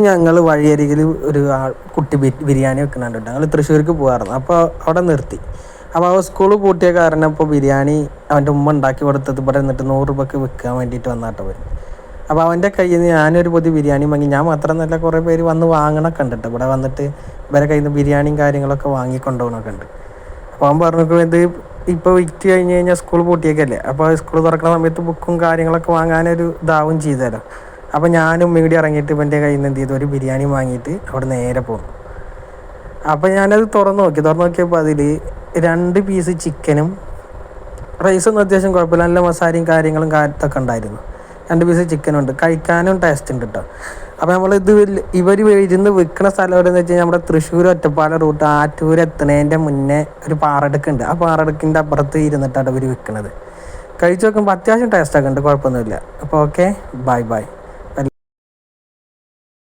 ഞങ്ങൾ വഴിയരികിൽ ഒരു കുട്ടി ബിരിയാണി വെക്കുന്നുണ്ട് ഞങ്ങൾ തൃശ്ശൂർക്ക് പോകാറുണ്ട് അപ്പോൾ അവിടെ നിർത്തി. അപ്പോൾ അവ സ്കൂൾ പൂട്ടിയ കാരണം ഇപ്പോൾ ബിരിയാണി അവന്റെ ഉമ്മ ഉണ്ടാക്കി കൊടുത്തത് ഇവിടെ നിന്നിട്ട് നൂറ് രൂപയ്ക്ക് വിൽക്കാൻ വേണ്ടിയിട്ട് വന്നാട്ടോ പോയി അപ്പോൾ അവന്റെ കയ്യിൽ നിന്ന് ഞാനൊരു പൊതി ബിരിയാണി വാങ്ങി. ഞാൻ മാത്രമല്ല കുറേ പേര് വന്ന് വാങ്ങണ ഉണ്ട് ഇവിടെ വന്നിട്ട് ഇവരെ കയ്യിൽ നിന്ന് ബിരിയാണിയും കാര്യങ്ങളൊക്കെ വാങ്ങി കൊണ്ടുപോകണമൊക്കെ ഉണ്ട്. അപ്പോൾ അവൻ പറഞ്ഞു ഇത് ഇപ്പോൾ വിറ്റ് കഴിഞ്ഞ് കഴിഞ്ഞാൽ സ്കൂൾ പൂട്ടിയേക്കല്ലേ? അപ്പോൾ സ്കൂൾ തുറക്കുന്ന സമയത്ത് ബുക്കും കാര്യങ്ങളൊക്കെ വാങ്ങാനൊരു ഇതാവും ചെയ്തല്ലോ അപ്പോൾ ഞാനും മീഡിയ ഇറങ്ങിയിട്ട് ഇവന്റെ കയ്യിൽ നിന്ന് എന്ത് ചെയ്തു? ഒരു ബിരിയാണി വാങ്ങിയിട്ട് അവിടെ നേരെ പോകും അപ്പോൾ ഞാനത് തുറന്ന് നോക്കി. തുറന്ന് നോക്കിയപ്പോൾ അതിൽ രണ്ട് പീസ് ചിക്കനും റൈസൊന്നും അത്യാവശ്യം കുഴപ്പമില്ല. നല്ല മസാലയും കാര്യങ്ങളും കാര്യത്തൊക്കെ ഉണ്ടായിരുന്നു. രണ്ട് പീസ് ചിക്കനും ഉണ്ട്. കഴിക്കാനും ടേസ്റ്റ് ഉണ്ട് കേട്ടോ അപ്പോൾ ഇത് ഇവർ ഇരുന്ന് വിൽക്കുന്ന സ്ഥലം എവിടെയെന്ന് വെച്ച് കഴിഞ്ഞാൽ നമ്മുടെ തൃശ്ശൂർ ഒറ്റപ്പാല റൂട്ട് ആറ്റൂർ എത്തുന്നതിന്റെ മുന്നേ ഒരു പാറടുക്കുണ്ട് ആ പാറടുക്കിന്റെ അപ്പുറത്ത് ഇരുന്നിട്ടാണ് ഇവർ വിൽക്കുന്നത് കഴിച്ച് നോക്കുമ്പോൾ അത്യാവശ്യം ടേസ്റ്റൊക്കെ ഉണ്ട്. കുഴപ്പമൊന്നുമില്ല. അപ്പോൾ ഓക്കെ ബൈ ബൈ